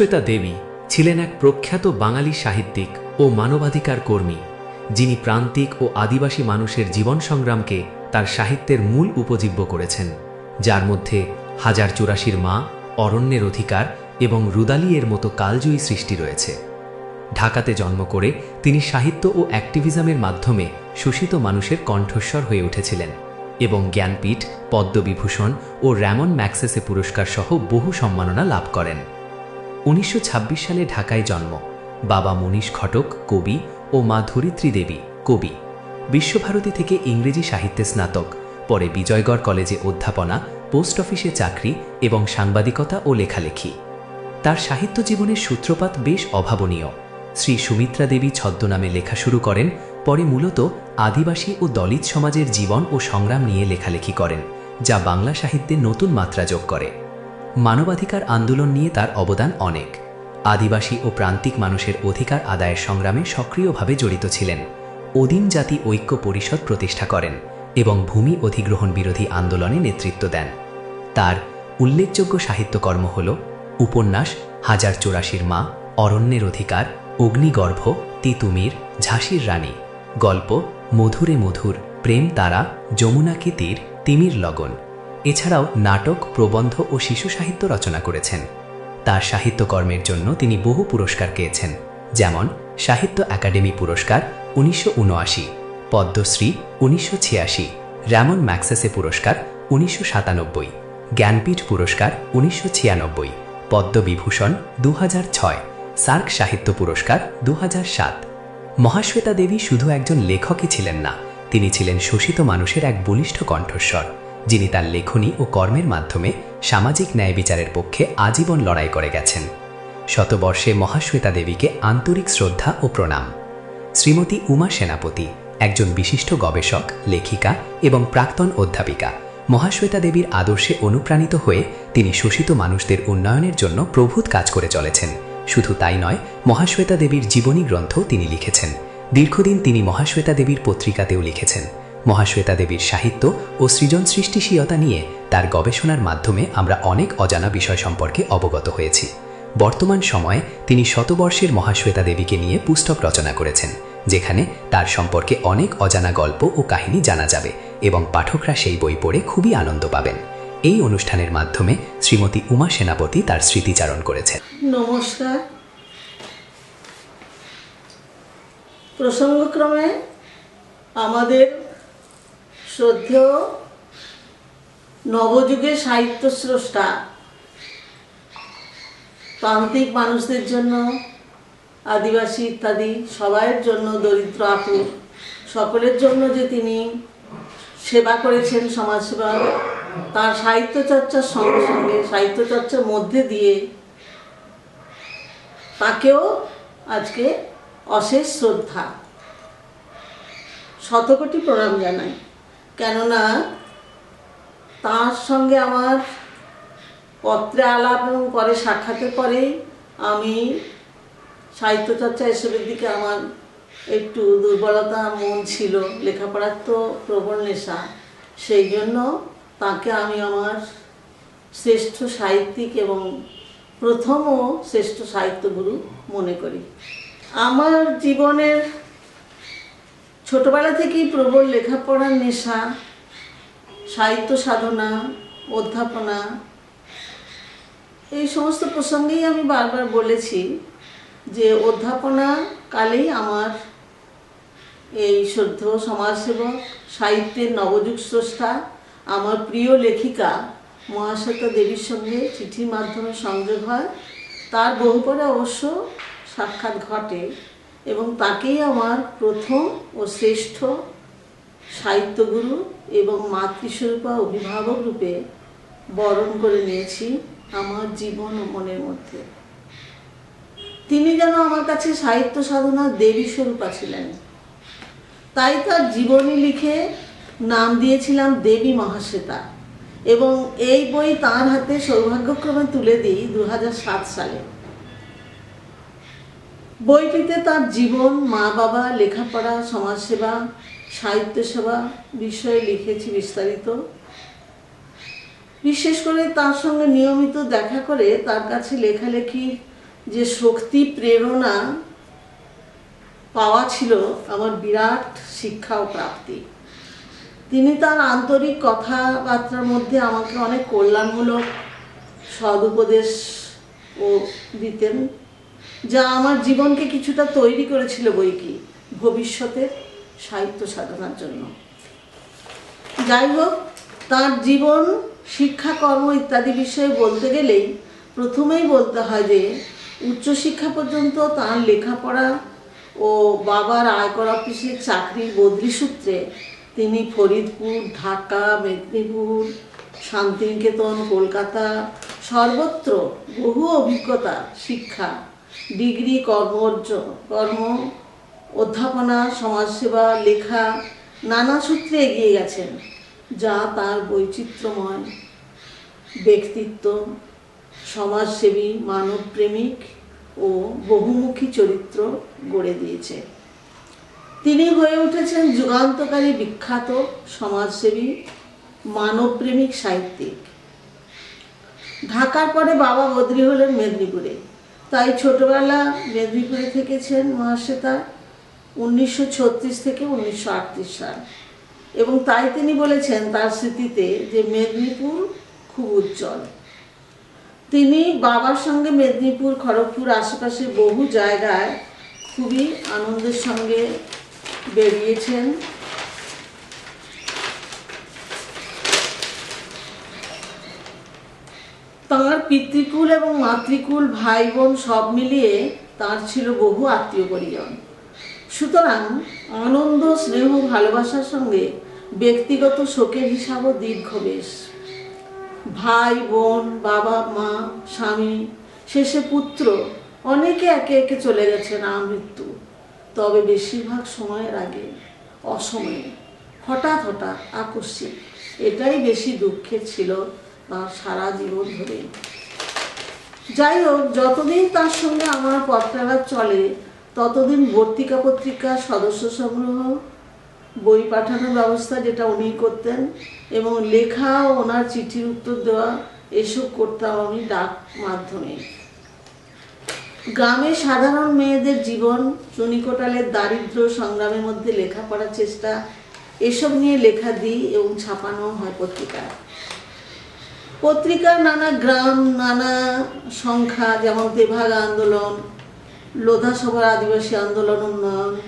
মহাশ্বেতা দেবী ছিলেন এক প্রখ্যাত বাঙালি সাহিত্যিক ও মানবাধিকার কর্মী, যিনি প্রান্তিক ও আদিবাসী মানুষের জীবন সংগ্রামকে তার সাহিত্যের মূল উপজীব্য করেছেন, যার মধ্যে হাজার চুরাশির মা, অরণ্যের অধিকার এবং রুদালিয়ের মতো কালজয়ী সৃষ্টি রয়েছে। ঢাকাতে জন্ম করে তিনি সাহিত্য ও অ্যাক্টিভিজমের মাধ্যমে শোষিত মানুষের কণ্ঠস্বর হয়ে উঠেছিলেন এবং জ্ঞানপীঠ, পদ্মবিভূষণ ও র্যামন ম্যাক্সেসে পুরস্কার সহ বহু সম্মাননা লাভ করেন। উনিশশো ছাব্বিশ সালে ঢাকায় জন্ম। বাবা মনীষ ঘটক, কবি ও মা ধরিত্রী দেবী, কবি। বিশ্বভারতী থেকে ইংরেজি সাহিত্যে স্নাতক, পরে বিজয়গড় কলেজে অধ্যাপনা, পোস্ট অফিসে চাকরি এবং সাংবাদিকতা ও লেখালেখি। তার সাহিত্য জীবনের সূত্রপাত বেশ অভাবনীয়। শ্রী সুমিত্রা দেবী ছদ্মনামে লেখা শুরু করেন, পরে মূলত আদিবাসী ও দলিত সমাজের জীবন ও সংগ্রাম নিয়ে লেখালেখি করেন, যা বাংলা সাহিত্যে নতুন মাত্রা যোগ করে। মানবাধিকার আন্দোলন নিয়ে তার অবদান অনেক। আদিবাসী ও প্রান্তিক মানুষের অধিকার আদায়ের সংগ্রামে সক্রিয়ভাবে জড়িত ছিলেন। অদিন জাতি ঐক্য পরিষদ প্রতিষ্ঠা করেন এবং ভূমি অধিগ্রহণ বিরোধী আন্দোলনে নেতৃত্ব দেন। তার উল্লেখযোগ্য সাহিত্যকর্ম হল উপন্যাস, হাজার চৌরাশির মা, অরণ্যের অধিকার, অগ্নিগর্ভ, তিতুমির, ঝাঁসির রানী, গল্প, মধুরে মধুর, প্রেম তারা যমুনাকে তীর, তিমির লগন। এছাড়াও নাটক, প্রবন্ধ ও শিশু সাহিত্য রচনা করেছেন। তার সাহিত্যকর্মের জন্য তিনি বহু পুরস্কার পেয়েছেন, যেমন সাহিত্য একাডেমি পুরস্কার উনিশশো উনআশি, পদ্মশ্রী উনিশশো ছিয়াশি র্যামন ম্যাক্সেসে পুরস্কার উনিশশো সাতানব্বই, জ্ঞানপীঠ পুরস্কার উনিশশো ছিয়ানব্বই, পদ্মবিভূষণ দু সার্ক সাহিত্য পুরস্কার দু মহাশ্বেতা দেবী শুধু একজন লেখকই ছিলেন না, তিনি ছিলেন শোষিত মানুষের এক বলিষ্ঠ কণ্ঠস্বর। যিনি তার লেখনী ও কর্মের মাধ্যমে সামাজিক ন্যায় বিচারের পক্ষে আজীবন লড়াই করে গেছেন। শতবর্ষে মহাশ্বেতা দেবীকে আন্তরিক শ্রদ্ধা ও প্রণাম। শ্রীমতী উমা সেনাপতি, একজন বিশিষ্ট গবেষক, লেখিকা এবং প্রাক্তন অধ্যাপিকা, মহাশ্বেতা দেবীর আদর্শে অনুপ্রাণিত হয়ে তিনি শোষিত মানুষদের উন্নয়নের জন্য প্রভূত কাজ করে চলেছেন। শুধু তাই নয়, মহাশ্বেতা দেবীর জীবনী গ্রন্থ তিনি লিখেছেন। দীর্ঘদিন তিনি মহাশ্বেতা দেবীর পত্রিকাতেও লিখেছেন। মহাশ্বেতা দেবীর সাহিত্য ও সৃজন সৃষ্টিশীলতা নিয়ে তার গবেষণার মাধ্যমে আমরা অনেক অজানা বিষয় সম্পর্কে অবগত হয়েছি। বর্তমান সময়ে তিনি শতবর্ষের মহাশ্বেতা দেবীকে নিয়ে পুস্তক রচনা করেছেন, যেখানে তার সম্পর্কে অনেক অজানা গল্প ও কাহিনী জানা যাবে এবং পাঠকরা সেই বই পড়ে খুবই আনন্দ পাবেন। এই অনুষ্ঠানের মাধ্যমে শ্রীমতী উমা সেনাপতি তার স্মৃতিচারণ করেছেন। নমস্কার। প্রসঙ্গক্রমে আমাদের শ্রদ্ধেয় নবযুগের সাহিত্য স্রষ্টা, প্রান্তিক মানুষদের জন্য, আদিবাসী ইত্যাদি সবাইয়ের জন্য দরিদ্র আকুর সকলের জন্য যে তিনি সেবা করেছেন সমাজসেবা তার সাহিত্য চর্চার সঙ্গে সঙ্গে, সাহিত্য চর্চার মধ্যে দিয়ে তাকেও আজকে অশেষ শ্রদ্ধা। শতকোটি প্রণাম জানাই। কেননা তার সঙ্গে আমার পত্রে আলাপ এবং পরে সাক্ষাতের পরেই আমি সাহিত্যচর্চা এসবের দিকে আমার একটু দুর্বলতা, মন ছিল। লেখাপড়ার তো প্রবল নেশা। সেই জন্য তাকে আমি আমার শ্রেষ্ঠ সাহিত্যিক এবং প্রথম ও শ্রেষ্ঠ সাহিত্যগুরু মনে করি। আমার জীবনের ছোটবেলা থেকেই প্রবল লেখাপড়ার নেশা, সাহিত্য সাধনা, অধ্যাপনা, এই সমস্ত প্রসঙ্গেই আমি বারবার বলেছি যে অধ্যাপনা কালেই আমার এই শ্রদ্ধ সমাজসেবক, সাহিত্যের নবযুগ স্রষ্টা, আমার প্রিয় লেখিকা মহাশ্বেতা দেবীর সঙ্গে চিঠির মাধ্যমে সংযোগ হয়। তার বহু পরে অবশ্য সাক্ষাৎ ঘটে। এবং তাকেই আমার প্রথম ও শ্রেষ্ঠ সাহিত্যগুরু এবং মাতৃস্বরূপা অভিভাবক রূপে বরণ করে নিয়েছি আমার জীবন ও মনের মধ্যে। তিনি যেন আমার কাছে সাহিত্য সাধনা দেবী স্বরূপা ছিলেন। তাই তার জীবনী লিখে নাম দিয়েছিলাম দেবী মহাশ্বেতা এবং এই বই তার হাতে সৌভাগ্যক্রমে তুলে দিই দু হাজার সাত সালে। বইটিতে তার জীবন মা বাবা লেখাপড়া, সমাজসেবা সাহিত্য সেবা বিষয়ে লিখেছি বিস্তারিত। বিশেষ করে তার সঙ্গে নিয়মিত দেখা করে তার কাছে লেখালেখির যে শক্তি, প্রেরণা পাওয়া ছিল আমার বিরাট শিক্ষা ও প্রাপ্তি। তিনি তার আন্তরিক কথাবার্তার মধ্যে আমাকে অনেক কল্যাণমূলক সদুপদেশ ও দিতেন। যা আমার জীবনকে কিছুটা তৈরি করেছিল বই কি? ভবিষ্যতের সাহিত্য সাধনার জন্য। যাই হোক, তার জীবন, শিক্ষা, কর্ম ইত্যাদি বিষয়ে বলতে গেলেই প্রথমেই বলতে হয় যে উচ্চশিক্ষা পর্যন্ত তার লেখাপড়া ও বাবার আয়কর অফিসের চাকরির বদলি সূত্রে তিনি ফরিদপুর, ঢাকা, মেদিনীপুর, শান্তিনিকেতন, কলকাতা সর্বত্র বহু অভিজ্ঞতা, শিক্ষা ডিগ্রি কর্ম কর্ম, অধ্যাপনা, সমাজসেবা, লেখা, নানা সূত্রে এগিয়ে গেছেন, যা তার বৈচিত্র্যময় ব্যক্তিত্ব, সমাজসেবী, মানবপ্রেমিক ও বহুমুখী চরিত্র গড়ে দিয়েছে। তিনি হয়ে উঠেছেন যুগান্তকারী বিখ্যাত সমাজসেবী, মানবপ্রেমিক সাহিত্যিক। ঢাকার পরে বাবা বদলি হলেন মেদিনীপুরে। তাই ছোটবেলা মেদিনীপুরে থেকেছেন মহাশ্বেতা, উনিশশো ছত্রিশ থেকে উনিশশো আটত্রিশ সাল। এবং তাই তিনি বলেছেন তার স্মৃতিতে যে মেদিনীপুর খুব উজ্জ্বল। তিনি বাবার সঙ্গে মেদিনীপুর, খড়গপুর আশেপাশে বহু জায়গায় খুবই আনন্দের সঙ্গে বেরিয়েছেন তাঁর পিতৃকুল এবং মাতৃকুল ভাই বোন সব মিলিয়ে তার ছিল বহু আত্মীয় পরিজন। সুতরাং আনন্দ, স্নেহ, ভালোবাসার সঙ্গে ব্যক্তিগত শোকের হিসাবও দীর্ঘ বেশ। ভাই বোন বাবা, মা, স্বামী, শেষে পুত্র, অনেকে একে একে চলে গেছেন মৃত্যু। তবে বেশিরভাগ সময়ের আগে, অসময়ে, হঠাৎ হঠাৎ আকস্মিক, এটাই বেশি দুঃখের ছিল তার সারা জীবন ধরে। যাই হোক যতদিন তার সঙ্গে আমার পত্রাঘাত চলে, ততদিন বর্তিকা পত্রিকার সদস্য সংগ্রহ, বই পাঠানোর ব্যবস্থা যেটা উনি করতেন, এবং লেখা ওনার চিঠির উত্তর দেওয়া, এসব করতাম আমি ডাক মাধ্যমে। গ্রামে সাধারণ মেয়েদের জীবন, চুনিকোটালের দারিদ্র সংগ্রামের মধ্যে লেখাপড়ার চেষ্টা, এসব নিয়ে লেখা দিই এবং ছাপানো হয় পত্রিকায়। পত্রিকার নানা গ্রাম, নানা সংখ্যা, যেমন তেভাগ আন্দোলন লোধাসভার আদিবাসী আন্দোলন উন্নয়ন,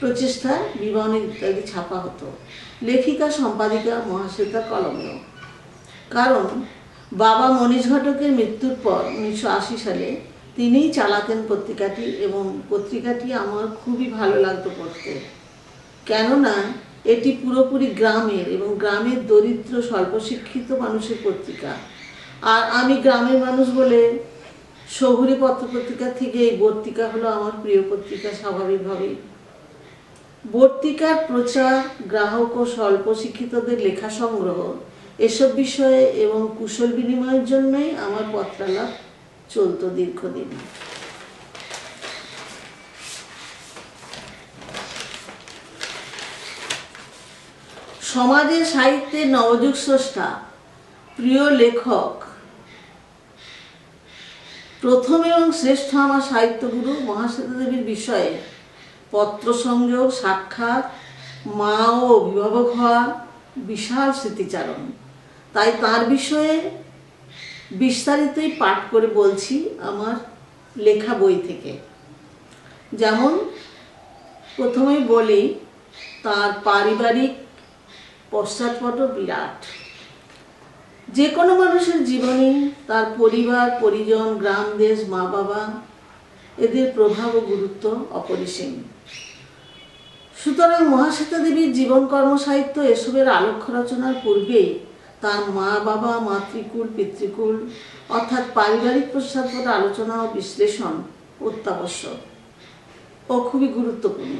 প্রচেষ্টা বিবরণী ইত্যাদি ছাপা হতো। লেখিকা, সম্পাদিকা, মহাশ্বেতা, কলমেও। কারণ, বাবা মনীষ ঘটকের মৃত্যুর পর উনিশশো আশি সালে তিনিই চালাতেন পত্রিকাটি এবং পত্রিকাটি আমার খুবই ভালো লাগতো পড়তে। কেননা এটি পুরোপুরি গ্রামের এবং গ্রামের দরিদ্র স্বল্প শিক্ষিত মানুষের পত্রিকা। আর আমি গ্রামের মানুষ বলে শহুরে পত্র পত্রপত্রিকা থেকে এই বর্তিকা হলো আমার প্রিয় পত্রিকা স্বাভাবিকভাবেই। বর্তিকার প্রচার, গ্রাহক ও স্বল্প শিক্ষিতদের লেখা সংগ্রহ, এসব বিষয়ে এবং কুশল বিনিময়ের জন্যই আমার পত্রালাপ চলতো দীর্ঘদিন। সমাজের সাহিত্যের নবযুগ স্রষ্টা, প্রিয় লেখক। প্রথম এবং শ্রেষ্ঠ আমার সাহিত্যগুরু মহাশ্বেতা দেবীর বিষয়ে পত্র সংযোগ, সাক্ষাৎ, মা ও অভিভাবক হওয়া বিশাল স্মৃতিচারণ। তাই তার বিষয়ে বিস্তারিতই পাঠ করে বলছি আমার লেখা বই থেকে। যেমন, প্রথমেই বলি, তার পারিবারিক পশ্চাৎপট বিরাট। যে কোনো মানুষের জীবনে তার পরিবার, পরিজন, গ্রাম, দেশ, মা বাবা, এদের প্রভাব ও গুরুত্ব অপরিসীম। সুতরাং মহাশ্বেতা দেবীর জীবন কর্ম সাহিত্য এসবের আলোক্য রচনার পূর্বেই তার মা বাবা, মাতৃকুল, পিতৃকুল, অর্থাৎ পারিবারিক পশ্চাৎপট আলোচনা ও বিশ্লেষণ অত্যাবশ্যক ও খুবই গুরুত্বপূর্ণ।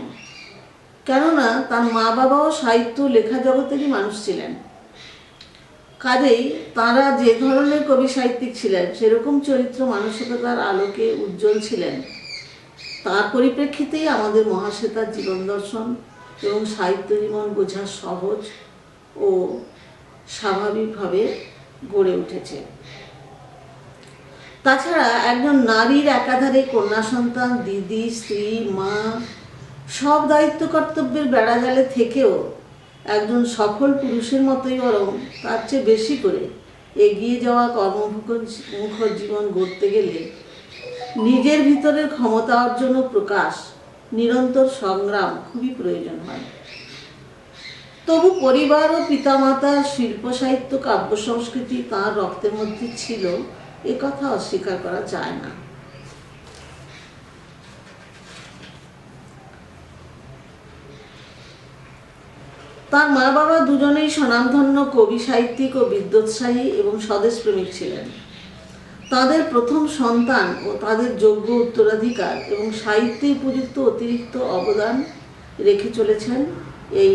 কেননা তার মা বাবাও সাহিত্য লেখা জগতেরই মানুষ ছিলেন। কাজেই তারা যে ধরনের কবি সাহিত্যিক ছিলেন, সেরকম চরিত্র মানসিকতার আলোকে উজ্জ্বল ছিলেন। তার পরিপ্রেক্ষিতেই আমাদের মহাশ্বেতার জীবন দর্শন এবং সাহিত্য জীবন বোঝা সহজ ও স্বাভাবিকভাবে গড়ে উঠেছে। তাছাড়া একজন নারীর একাধারে কন্যা সন্তান, দিদি, স্ত্রী, মা সব দায়িত্ব কর্তব্যের বেড়াজালে থেকেও একজন সফল পুরুষের মতোই বরং তার চেয়ে বেশি করে এগিয়ে যাওয়া কর্মমুখর জীবন গড়তে গেলে নিজের ভিতরের ক্ষমতা অর্জন ও প্রকাশ নিরন্তর সংগ্রাম খুবই প্রয়োজন হয়। তবু পরিবার ও পিতামাতার শিল্প, সাহিত্য, কাব্য, সংস্কৃতি তাঁর রক্তের মধ্যে ছিল, এ কথা অস্বীকার করা যায় না। তার মা বাবা দুজনেই স্বনামধন্য কবি, সাহিত্যিক ও বিদ্যোৎসাহী এবং স্বদেশপ্রেমিক ছিলেন। তাদের প্রথম সন্তান ও তাদের যোগ্য উত্তরাধিকার এবং সাহিত্যে উপযুক্ত অতিরিক্ত অবদান রেখে চলেছেন এই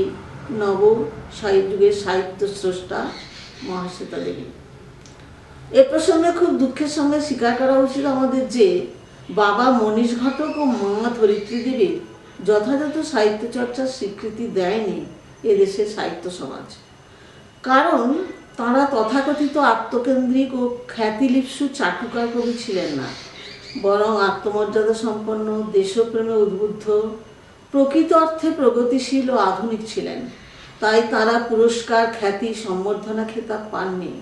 নব যুগের সাহিত্য স্রষ্টা মহাশ্বেতা দেবী। এ প্রসঙ্গে খুব দুঃখের সঙ্গে স্বীকার করা উচিত আমাদের যে, বাবা মনীষ ঘটক ও মা ধরিত্রী দেবী যথাযথ সাহিত্য চর্চার স্বীকৃতি দেয়নি এদেশের সাহিত্য সমাজ। কারণ তারা তথাকথিত আত্মকেন্দ্রিক ও খ্যাতিলিপ্সু চাটুকার কবি ছিলেন না। বরং আত্মমর্যাদা সম্পন্ন, দেশপ্রেমে উদ্বুদ্ধ, প্রকৃত অর্থে প্রগতিশীল ও আধুনিক ছিলেন। তাই তারা পুরস্কার, খ্যাতি, সম্বর্ধনা, খেতাব পাননি।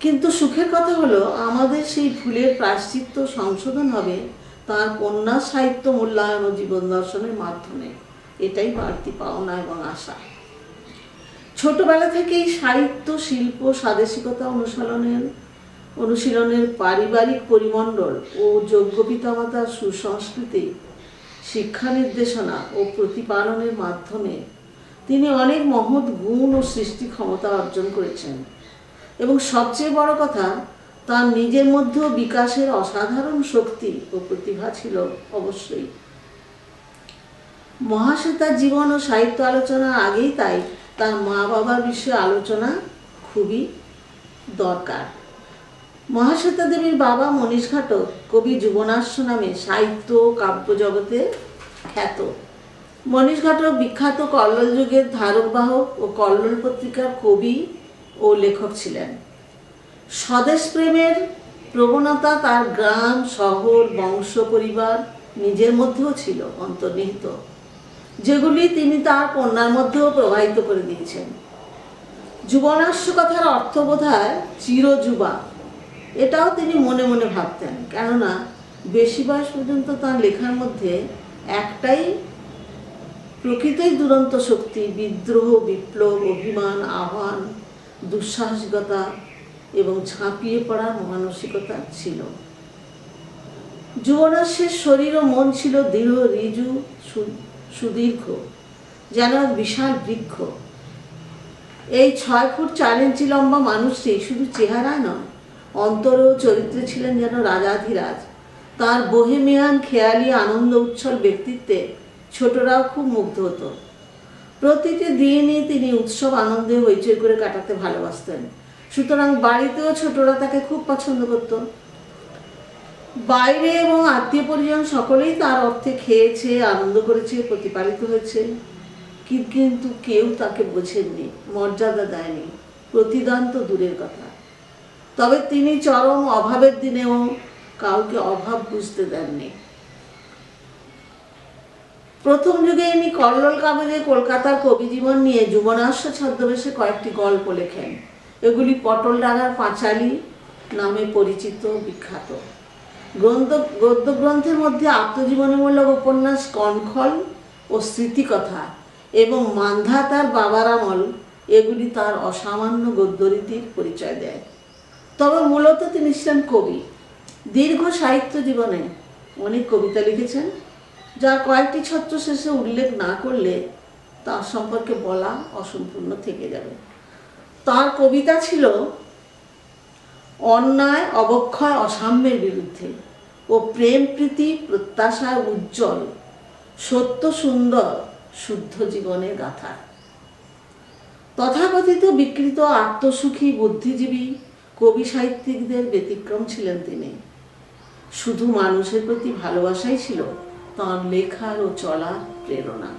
কিন্তু সুখের কথা হলো, আমাদের সেই ভুলের প্রায়শ্চিত্ত সংশোধন হবে তার কন্যা সাহিত্য মূল্যায়ন ও জীবন দর্শনের মাধ্যমে। এটাই বাড়তি পাওনা এবং আশা। ছোটবেলা থেকেই সাহিত্য, শিল্প, স্বাদেশিকতা অনুশীলনের অনুশীলনের পারিবারিক পরিমণ্ডল ও যোগ্য পিতামাতার সুসংস্কৃতি, শিক্ষা নির্দেশনা ও প্রতিপালনের মাধ্যমে তিনি অনেক মহৎ গুণ ও সৃষ্টি ক্ষমতা অর্জন করেছেন। এবং সবচেয়ে বড় কথা, তার নিজের মধ্যেও বিকাশের অসাধারণ শক্তি ও প্রতিভা ছিল অবশ্যই। মহাশ্বেতার জীবন ও সাহিত্য আলোচনার আগেই তাই। তার মা বাবার বিষয়ে আলোচনা খুবই দরকার। মহাশ্বেতা দেবীর বাবা মনীষ ঘাটক কবি যুবনাশ্য নামে সাহিত্য কাব্য জগতে খ্যাত। মনীষ ঘাটক বিখ্যাত কল্লোল যুগের ধারকবাহক ও কল্লোল পত্রিকার কবি ও লেখক ছিলেন। স্বদেশ প্রেমের প্রবণতা তার গ্রাম, শহর, বংশ, পরিবার নিজের মধ্যেও ছিল অন্তর্নিহিত। যেগুলি তিনি তার কন্যার মধ্যেও প্রবাহিত করে দিয়েছেন। যুবনাশ্য কথার অর্থ বোধহয় চিরযুবা। এটাও তিনি মনে মনে ভাবতেন, কেননা বেশি বয়স পর্যন্ত তার লেখার মধ্যে একটাই প্রকৃতই দুরন্ত শক্তি, বিদ্রোহ, বিপ্লব, অভিমান, আহ্বান, দুঃসাহসিকতা এবং ঝাঁপিয়ে পড়ার মানসিকতা ছিল। যুবনাশ্বের শরীর ও মন ছিল দৃঢ় সু- সুদীর্ঘ, যেন বিশাল বৃক্ষ। এই ছয় ফুট চার ইঞ্চি লম্বা মানুষটি শুধু চেহারা নয়, অন্তর ও চরিত্রে ছিলেন যেন রাজাধিরাজ। তার বোহেমিয়ান খেয়ালি, আনন্দ উচ্ছল ব্যক্তিত্বে ছোটরাও খুব মুগ্ধ হতো। প্রতিটি দিনই তিনি উৎসব, আনন্দে হইচই করে কাটাতে ভালোবাসতেন। সুতরাং বাড়িতেও ছোটরা তাকে খুব পছন্দ করত। বাইরে এবং আত্মীয় পরিজন সকলেই তার অর্থে খেয়েছে, আনন্দ করেছে, প্রতিপালিত হয়েছে। কিন্তু কেউ তাকে বোঝেননি, মর্যাদা দেয়নি। প্রতিদান তো দূরের কথা। তবে তিনি চরম অভাবের দিনেও কাউকে অভাব বুঝতে দেননি। প্রথম যুগে ইনি কল্লোল কাগজে কলকাতার কবি জীবন নিয়ে যুবনাশ্য ছদ্মবেশে কয়েকটি গল্প লেখেন। এগুলি পটল ডাঙার পাঁচালী নামে পরিচিত, বিখ্যাত। গ্রন্থ গদ্য গ্রন্থের মধ্যে আত্মজীবনীমূলক উপন্যাস কনখল ও স্মৃতিকথা এবং মান্ধা তার বাবার আমল এগুলি তার অসামান্য গদ্যরীতির পরিচয় দেয়। তবে মূলত তিনি ছিলেন কবি। দীর্ঘ সাহিত্য জীবনে অনেক কবিতা লিখেছেন যা কয়েকটি ছত্র শেষে উল্লেখ না করলে তার সম্পর্কে বলা অসম্পূর্ণ থেকে যাবে। তার কবিতা ছিল অন্যায়, অবক্ষয়, অসাম্যের বিরুদ্ধে। ও প্রেম প্রীতি, প্রত্যাশায় উজ্জ্বল, সত্য সুন্দর, শুদ্ধ জীবনের গাথা। তথাকথিত বিকৃত আত্মসুখী বুদ্ধিজীবী, কবি সাহিত্যিকদের ব্যতিক্রম ছিলেন তিনি। শুধু মানুষের প্রতি ভালোবাসাই ছিল তাঁর লেখার ও চলার প্রেরণা।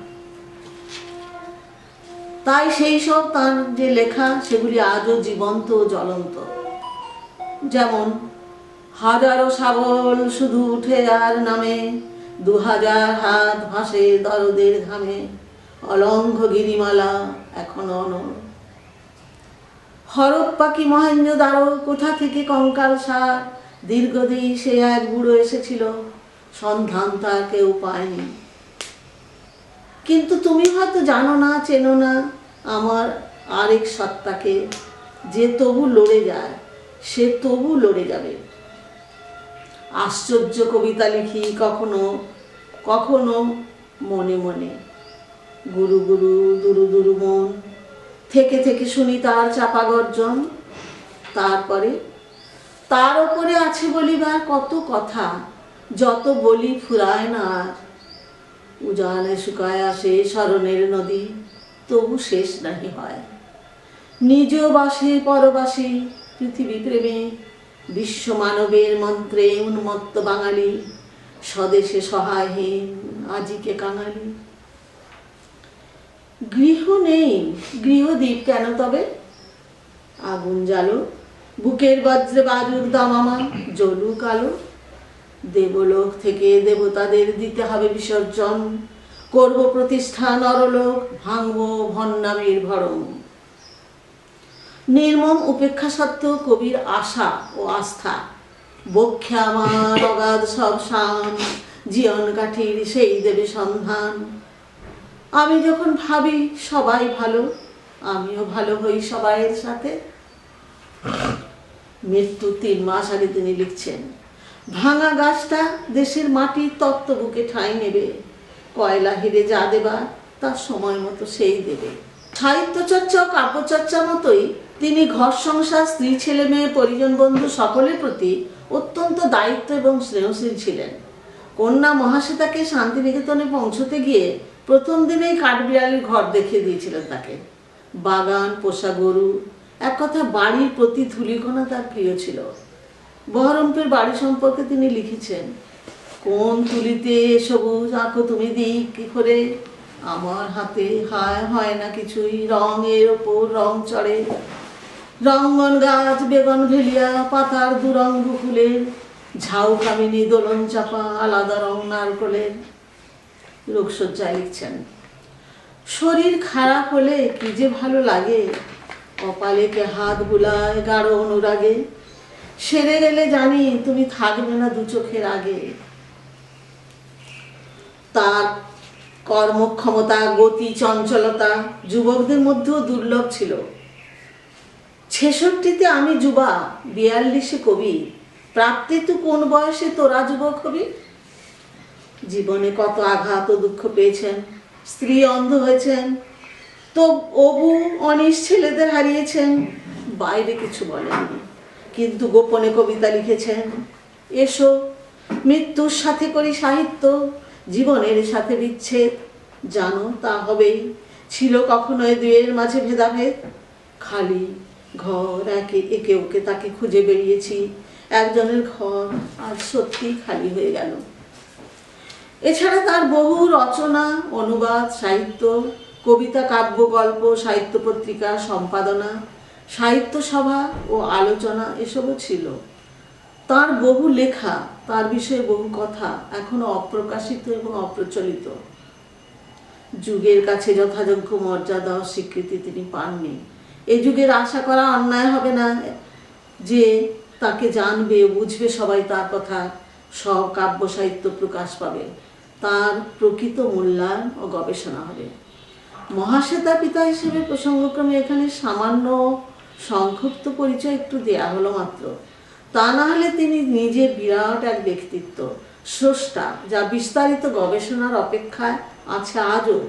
তাই সেই সব তার যে লেখা, সেগুলি আজও জীবন্ত ও জ্বলন্ত। যেমন, হাজারো শাবল শুধু উঠে আর নামে দু হাজার হাত ভাসে দরদের ঘামে, অলঙ্ঘ গিরিমালা এখন অনর হরপ্পা কি মহেন্দ্র দ্বারো কোথা থেকে কঙ্কাল সার? দীর্ঘদিন সে এক বুড়ো এসেছিল, সন্ধান তার কেউ পায়নি। কিন্তু তুমি হয়তো জানো না, চেনো না, আমার আরেক সত্তাকে, যে তবু লড়ে যায়। সে তবু লড়ে যাবে। আশ্চর্য কবিতা লিখি কখনো কখনো মনে মনে। গুরু গুরু দুরু দুরু মন, থেকে থেকে শুনি তার চাপা গর্জন। তারপরে, তার ওপরে আছে বলিবার কত কথা, যত বলি ফুরায় না আর। উজানে শুকায় আসে স্মরণের নদী, তবু শেষ নাহি হয়। নিজ বাসে, পরবাসী পৃথিবী প্রেমে বিশ্ব মানবের মন্ত্রে উন্মত্ত বাঙালি, স্বদেশে সহায়হীন, আজিকে কাঙালি। গৃহ নেই গৃহদ্বীপ কেন তবে? আগুন জ্বালো, বুকের বজ্রে বাজুর দামামা জ্বলুক আলো দেবলোক থেকে দেবতাদের দিতে হবে বিসর্জন, করব প্রতিষ্ঠা নরলোক, ভাঙব ভন্নামের ভরম নির্মম উপেক্ষা সত্ত্বেও কবির আশা ও আস্থা। বক্ষে আমার অগাধ সব শান, জীবন কাঠির সেই দেবে সন্ধান। আমি যখন ভাবি সবাই ভালো, আমিও ভালো হই সবাইয়ের সাথে। মৃত্যু তিন মাস আগে তিনি লিখছেন, ভাঙা গাছটা দেশের মাটির তত্ত্ব বুকে ঠাঁই নেবে। কয়লা হিরে যা দেবা তার সময় মতো সেই দেবে। সাহিত্য চর্চা ও কাব্যচর্চার মতোই তিনি ঘর সংসার, স্ত্রী, ছেলে মেয়ে, পরিজন বন্ধু সকলের প্রতি অত্যন্ত দায়িত্ব এবং স্নেহশীল ছিলেন। কন্যা মহাশ্বেতাকে শান্তিনিকেতনে পৌঁছতে গিয়ে প্রথম দিনেই কাঠবিড়ালির ঘর দেখিয়ে দিয়েছিলেন তাকে। বাগান, পোষা গরু, এক কথা বাড়ির প্রতি ধুলিকণা তার প্রিয় ছিল। বহরমপুর বাড়ি সম্পর্কে তিনি লিখেছেন, কোন তুলিতে সবুজ আঁকো তুমি দিক কি করে? আমার হাতে হায় হয় না কিছুই, রঙের ওপর রং চড়ে। রঙ্গন গাছ, বেগন ভেলিয়া, পাতার দুরঙ্গ ফুলের ঝাউ কামিনী, দোলন চাপা, আলাদা রং নারকলের রোগসজ্জায় লিখছেন। শরীর খারাপ হলে কি যে ভালো লাগে? কপালেকে হাত বুলায় গাঢ় অনুরাগে। সেরে গেলে জানি তুমি থাকবে না দু চোখের আগে। তার কর্মক্ষমতা, গতি, চঞ্চলতা যুবকদের মধ্যেও দুর্লভ ছিল। ছেষট্টিতে আমি যুবা, বিয়াল্লিশে কবি। প্রাপ্তি তু কোন বয়সে তোরা যুবক কবি জীবনে কত আঘাত ও দুঃখ পেয়েছেন, স্ত্রী অন্ধ হয়েছেন, তো অবু অনিশ ছেলেদের হারিয়েছেন, বাইরে কিছু বলেননি, কিন্তু গোপনে কবিতা লিখেছেন। এসো, মৃত্যুর সাথে করি সাহিত্য, জীবনের সাথে বিচ্ছেদ, জানো তা হবেই, ছিল কখনো দুয়ের মাঝে ভেদাভেদ, খালি ঘর, একে একে ওকে তাকে খুঁজে বেরিয়েছি। একজনের ঘর আর সত্যি খালি হয়ে গেল। এছাড়া তার বহু রচনা, অনুবাদ, সাহিত্য, কবিতা কাব্য গল্প সাহিত্য পত্রিকা, সম্পাদনা, সাহিত্য সভা ও আলোচনা এসবও ছিল। তার বহু লেখা, তার বিষয়ে বহু কথা এখনও অপ্রকাশিত এবং অপ্রচলিত। যুগের কাছে যথাযোগ্য মর্যাদা ও স্বীকৃতি তিনি পাননি। এই যুগের আশা করা অন্যায় হবে না যে তাকে জানবে, বুঝবে সবাই তার কথা। সব কাব্য সাহিত্য প্রকাশ পাবে। তার প্রকৃত মূল্যায়ন ও গবেষণা হবে। মহাশ্বেতা পিতা হিসেবে প্রসঙ্গক্রমে এখানে সামান্য সংক্ষিপ্ত পরিচয় একটু দেয়া হলো মাত্র। তা না হলে তিনি নিজে বিরাট এক ব্যক্তিত্ব, স্রষ্টা, যা বিস্তারিত গবেষণার অপেক্ষায় আছে আজও।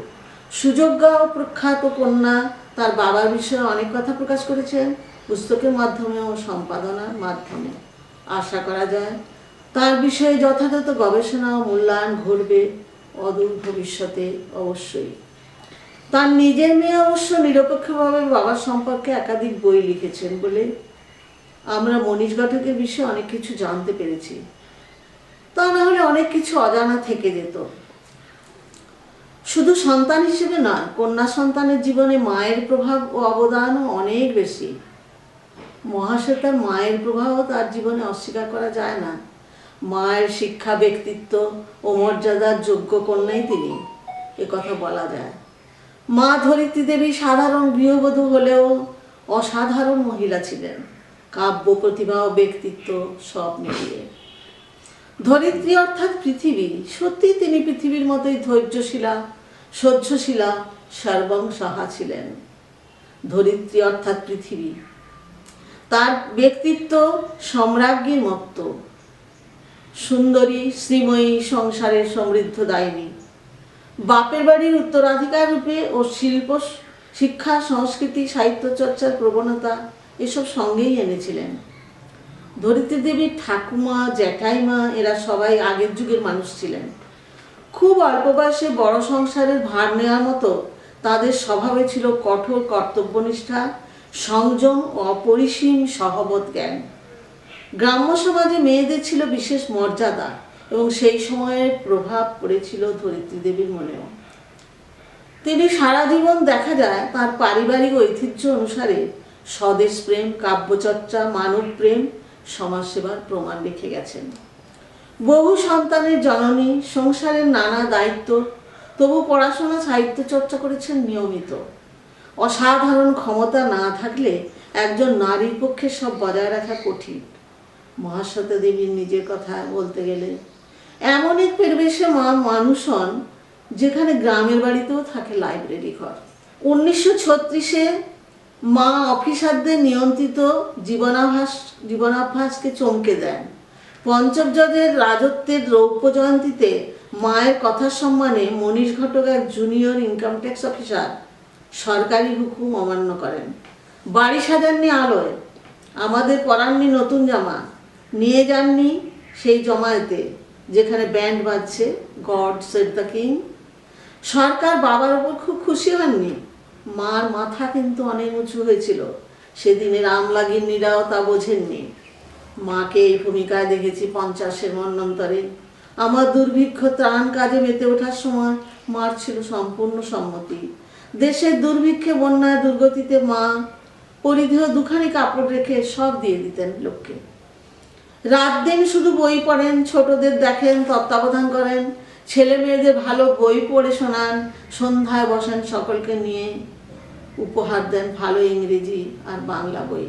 সুযোগ্য ও প্রখ্যাত কন্যা তার বাবার বিষয়ে অনেক কথা প্রকাশ করেছেন। পুস্তকের মাধ্যমে ও সম্পাদনার মাধ্যমে। আশা করা যায়, তার বিষয়ে যথাযথ গবেষণা ও মূল্যায়ন ঘটবে অদূর ভবিষ্যতে অবশ্যই। তার নিজের মেয়ে অবশ্য নিরপেক্ষভাবে বাবার সম্পর্কে একাধিক বই লিখেছেন বলে আমরা মনীষ ঘটকের বিষয়ে অনেক কিছু জানতে পেরেছি। তা না হলে অনেক কিছু অজানা থেকে যেত। শুধু সন্তান হিসেবে নয়, কন্যা সন্তানের জীবনে মায়ের প্রভাব ও অবদানও অনেক বেশি। মহাশ্বেতার মায়ের প্রভাবও তার জীবনে অস্বীকার করা যায় না। মায়ের শিক্ষা, ব্যক্তিত্ব ও মর্যাদার যোগ্য কন্যাই তিনি, এ কথা বলা যায়। মা ধরিত্রী দেবী সাধারণ গৃহবধূ হলেও অসাধারণ মহিলা ছিলেন। কাব্য প্রতিভা ও ব্যক্তিত্ব সব মিলিয়ে। ধরিত্রী অর্থাৎ পৃথিবী সত্যি তিনি পৃথিবীর মতোই ধৈর্যশীলা সহ্যশীলা সর্বং সাহা ছিলেন। ধরিত্রী অর্থাৎ পৃথিবী। তার ব্যক্তিত্ব সম্রাজ্ঞীর মত্ত। সুন্দরী, শ্রীময়ী, সংসারের সমৃদ্ধ দায়িনী। বাপের বাড়ির উত্তরাধিকার রূপে ও শিল্প, শিক্ষা, সংস্কৃতি, সাহিত্য চর্চার প্রবণতা এসব সঙ্গেই এনেছিলেন। ধরিত্রী দেবীর ঠাকুমা, জ্যাঠাইমা, এরা সবাই আগের যুগের মানুষ ছিলেন। খুব অল্প বয়সে বড় সংসারের ভার নেওয়ার মতো তাদের স্বভাবে ছিল কঠোর কর্তব্যনিষ্ঠা, সংযম ও অপরিসীম সহবত জ্ঞান। গ্রাম্য সমাজে মেয়েদের ছিল বিশেষ মর্যাদা এবং সেই সময়ের প্রভাব পড়েছিল ধরিত্রী দেবীর মনেও। তিনি সারা জীবন দেখা যায় তার পারিবারিক ঐতিহ্য অনুসারে স্বদেশ প্রেম, কাব্যচর্চা মানব প্রেম সমাজসেবার প্রমাণ রেখে গেছেন। বহু সন্তানের জননী, সংসারের নানা দায়িত্ব, তবু পড়াশোনা, সাহিত্য চর্চা করেছেন নিয়মিত। অসাধারণ ক্ষমতা না থাকলে একজন নারীর পক্ষে সব বজায় রাখা কঠিন। মহাশ্বেতা দেবীর নিজের কথা বলতে গেলে, এমন এক পরিবেশে মা মানুষ হন যেখানে গ্রামের বাড়িতেও থাকে লাইব্রেরি ঘর। উনিশশো ছত্রিশে মা অফিসারদের নিয়ন্ত্রিত জীবনাভাস জীবনাভ্যাসকে চমকে দেন। পঞ্চবজদের রাজত্বের রৌপ্য জয়ন্তীতে মায়ের কথার সম্মানে মনীষ ঘটক এক জুনিয়র ইনকাম ট্যাক্স অফিসার সরকারি হুকুম অমান্য করেন। বাড়ি সাজাননি আলোয়, আমাদের পরাননি নতুন জামা, নিয়ে যাননি সেই জমায়েতে, যেখানে ব্যান্ড বাজছে গড সেট দ্য কিং সরকার বাবার ওপর খুব খুশি হননি। মার মাথা কিন্তু অনেক উঁচু হয়েছিল। সেদিনের আমলাগিন্নিরাও তা বোঝেননি। মাকে এই ভূমিকায় দেখেছি পঞ্চাশের মন্বন্তরে আমার দুর্ভিক্ষ ত্রাণ কাজে মেতে ওঠার সময় মার ছিল সম্পূর্ণ সম্মতি। দেশের দুর্ভিক্ষে, বন্যায়, দুর্গতিতে মা পরিধেয় দুখানি কাপড় রেখে সব দিয়ে দিতেন লোককে। রাত দিন শুধু বই পড়েন, ছোটদের দেখেন, তত্ত্বাবধান করেন ছেলে মেয়েদের ভালো বই পড়ে শোনান, সন্ধ্যায় বসেন সকলকে নিয়ে। উপহার দেন ভালো ইংরেজি আর বাংলা বই।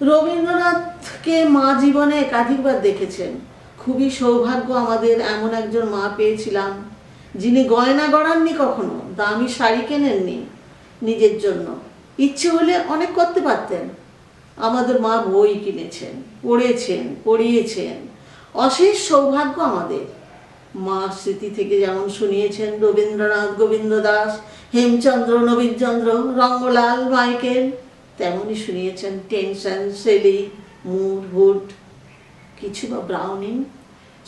রবীন্দ্রনাথকে মা জীবনে একাধিকবার দেখেছেন। খুবই সৌভাগ্য আমাদের এমন একজন মা পেয়েছিলাম, যিনি গয়না গড়াননি কখনো, দামি শাড়ি কেনেননি নিজের জন্য। ইচ্ছে হলে অনেক করতে পারতেন। আমাদের মা বই কিনেছেন, পড়েছেন, পড়িয়েছেন। অশেষ সৌভাগ্য আমাদের। মা স্মৃতি থেকে যেমন শুনিয়েছেন রবীন্দ্রনাথ গোবিন্দ দাস, হেমচন্দ্র, নবীনচন্দ্র, রঙ্গলাল, মাইকেল। তেমনই শুনিয়েছেন, টেনশন, সেলি, মুড, হুড, কিছু বা ব্রাউনিং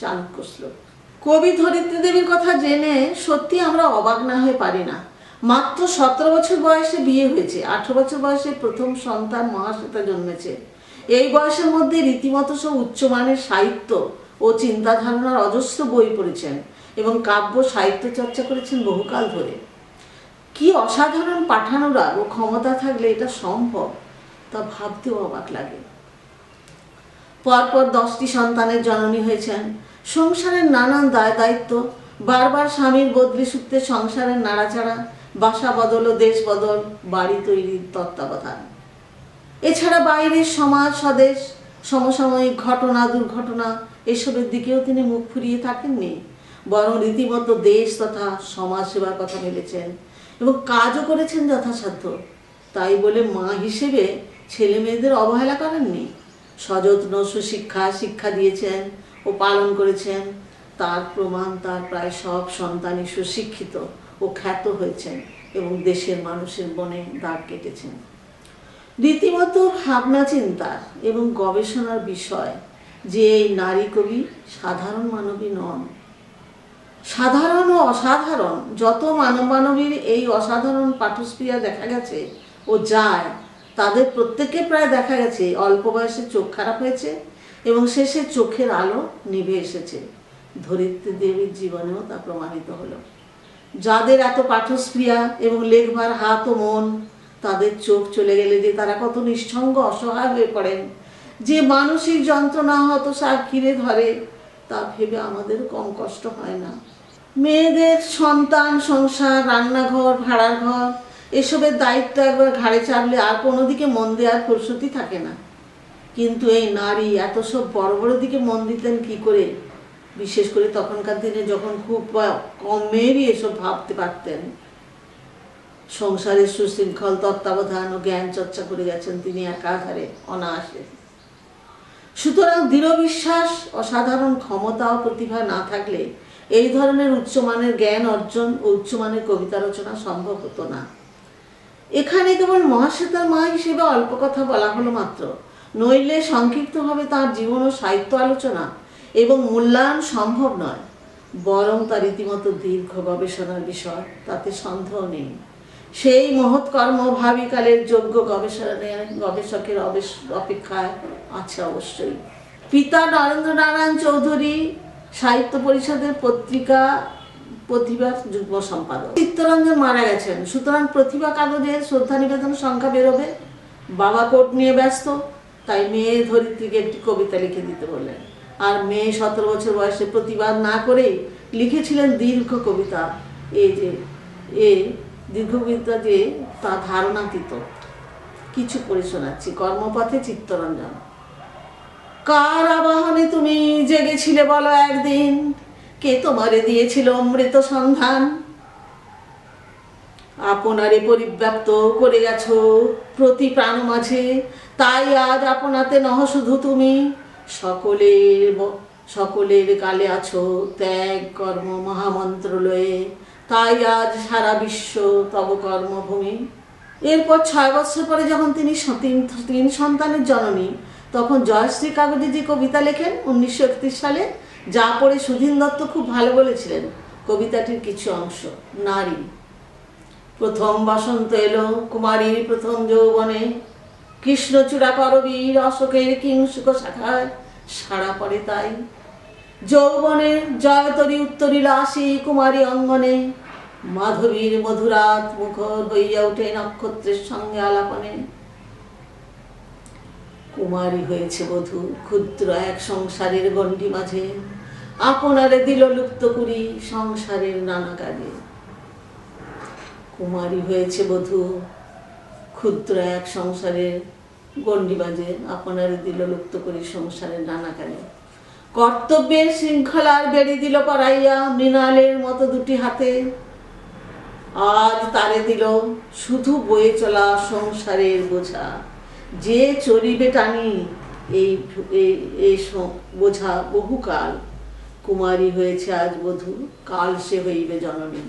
চাণক্য শ্লোক কবি ধরিত্রী দেবীর কথা জেনে সত্যি আমরা অবাক না হয়ে পারি না। মাত্র সতেরো বছর বয়সে বিয়ে হয়েছে, আঠারো বছর বয়সে প্রথম সন্তান মহাশ্বেতা জন্মেছে। এই বয়সের মধ্যে রীতিমতো সব উচ্চমানের সাহিত্য ও চিন্তা ধারণার অজস্র বই পড়েছেন এবং কাব্য সাহিত্য চর্চা করেছেন বহুকাল ধরে। কি অসাধারণ পাঠানোরা ও ক্ষমতা থাকলে এটা সম্ভব, তা ভাবতেও অবাক লাগে। পরপর দশটি সন্তানের জননী হয়েছেন। সংসারের নানান দায় দায়িত্ব, বারবার স্বামীর বদলি সূত্রে সংসারের নাড়াচাড়া, বাসা বদল ও দেশ বদল, বাড়ি তৈরির তত্ত্বাবধান। এছাড়া বাইরের সমাজ, স্বদেশ, সমসাময়িক ঘটনা, দুর্ঘটনা, এসবের দিকেও তিনি মুখ ফুরিয়ে থাকেননি। বরং রীতিমতো দেশ তথা সমাজ সেবার কথা ভেবেছেন। এবং কাজও করেছেন যথাসাধ্য। তাই বলে মা হিসেবে ছেলে মেয়েদের অবহেলা করেননি। সযত্ন, সুশিক্ষা, শিক্ষা দিয়েছেন ও পালন করেছেন। তার প্রমাণ, তার প্রায় সব সন্তানই সুশিক্ষিত ও খ্যাত হয়েছেন এবং দেশের মানুষের মনে দাগ কেটেছেন। রীতিমতো ভাবনা চিন্তা এবং গবেষণার বিষয় যে এই নারী কবি সাধারণ মানবী নন। সাধারণ ও অসাধারণ, যত মানব মানবীর এই অসাধারণ পাঠস্প্রিয়া দেখা গেছে ও যায়, তাদের প্রত্যেকে প্রায় দেখা গেছে, অল্প বয়সে চোখ খারাপ হয়েছে এবং শেষে চোখের আলো নিভে এসেছে। ধরিত্রী দেবীর জীবনেও তা প্রমাণিত হলো। যাদের এত পাঠস্ক্রিয়া এবং লেখবার হাত ও মন, তাদের চোখ চলে গেলে যে তারা কত নিঃসঙ্গ অসহায় হয়ে পড়েন। যে মানসিক যন্ত্রণা হতশা ঘিরে ধরে তা ভেবে আমাদের কম কষ্ট হয় না। মেয়েদের সন্তান, সংসার, রান্নাঘর, ভাড়ার ঘর, এসবের দায়িত্ব একবার ঘাড়ে চাপলে আর কোনো দিকে মন দেওয়ার ফুরসতি থাকে না। কিন্তু এই নারী এত সব বড় বড় দিকে মন দিতেন কি করে? বিশেষ করে তখনকার দিনে যখন খুব কম মেয়েরই এসব ভাবতে পারতেন। সংসারের সুশৃঙ্খল, তত্ত্বাবধান ও জ্ঞান চর্চা করে গেছেন তিনি একাধারে, অনায়াসে। সুতরাং দৃঢ় বিশ্বাস অসাধারণ ক্ষমতা ও প্রতিভা না থাকলে এই ধরনের উচ্চমানের জ্ঞান অর্জন ও উচ্চমানের কবিতা রচনা সম্ভব হতো না। এখানে কেবল মহাশ্বেতার মা হিসেবে অল্প কথা বলা হলো মাত্র। নইলে সংক্ষিপ্তভাবে তার জীবন ও সাহিত্য আলোচনা এবং মূল্যায়ন সম্ভব নয়। বরং তার রীতিমতো দীর্ঘ গবেষণার বিষয়, তাতে সন্দেহ নেই। সেই মহৎ কর্ম ভাবিকালের যোগ্য গবেষণার গবেষকের অপেক্ষায় আছে অবশ্যই। পিতা নরেন্দ্র নারায়ণ চৌধুরী, সাহিত্য পরিষদের পত্রিকা প্রতিভার যুগ্ম সম্পাদক। চিত্তরঞ্জন মারা গেছেন। সুতরাং প্রতিভা কাগজে শ্রদ্ধা নিবেদন সংখ্যা বেরোবে। বাবা কোর্ট নিয়ে ব্যস্ত, তাই মেয়ে ধরিত্রীকে একটি কবিতা লিখে দিতে বললেন। আর মেয়ে সতেরো বছর বয়সে প্রতিবাদ না করেই লিখেছিলেন দীর্ঘ কবিতা। এই যে, এ দীর্ঘ কবিতা যে তা ধারণাতীত। কিছু করে শোনাচ্ছি। কর্মপথে চিত্তরঞ্জন। কার আবাহনে তুমি জেগেছিলে বলো একদিন। কে তোমারে দিয়েছিল অমৃত সন্ধান? আপনারে পরিব্যাপ্ত করে গেছো প্রতি প্রাণ মাঝে। তাই আজ আপনাতে নহ শুধু তুমি। সকলের সকলের কালে আছো ত্যাগ কর্ম মহামন্ত্র লয়ে তাই আজ সারা বিশ্ব তব কর্মভূমি এরপর ছয় বছর পরে যখন তিনি তিন তিন সন্তানের জননী, তখন জয়শ্রী কাগজে যে কবিতা লেখেন উনিশশো একত্রিশ সালে, যা পড়ে সুধীন দত্ত খুব ভালো বলেছিলেন, কবিতাটির কিছু অংশ, নারী। প্রথম বসন্ত এলো কুমারীর প্রথম যৌবনে কৃষ্ণচূড়া করবীর অশোকের কিংসুক শাখায় সারা পড়ে তাই। যৌবনে জয়তরী উত্তরীল আসি কুমারী অঙ্গনে। মাধবীর মধুরাত মুখর হইয়া ওঠে নক্ষত্রের সঙ্গে আলাপনে। কুমারী হয়েছে বধূ, ক্ষুদ্র এক সংসারের গণ্ডি মাঝে। আপনারে দিল লুপ্ত করি সংসারের নানা কাজে। কুমারী হয়েছে বধু, ক্ষুদ্র এক সংসারের গণ্ডি মাঝে। আপনারে দিল লুপ্ত করি সংসারের নানা কাজে। কর্তব্যের শৃঙ্খলার বেড়ি দিল পড়াইয়া মৃণালের মতো দুটি হাতে। আজ তারে দিল শুধু বয়ে চলা সংসারের বোঝা। যে চরিবে টানি এই এই- বোঝা বহুকাল। কুমারী হয়েছে আজ বধূ, কাল সে হইবে জননী।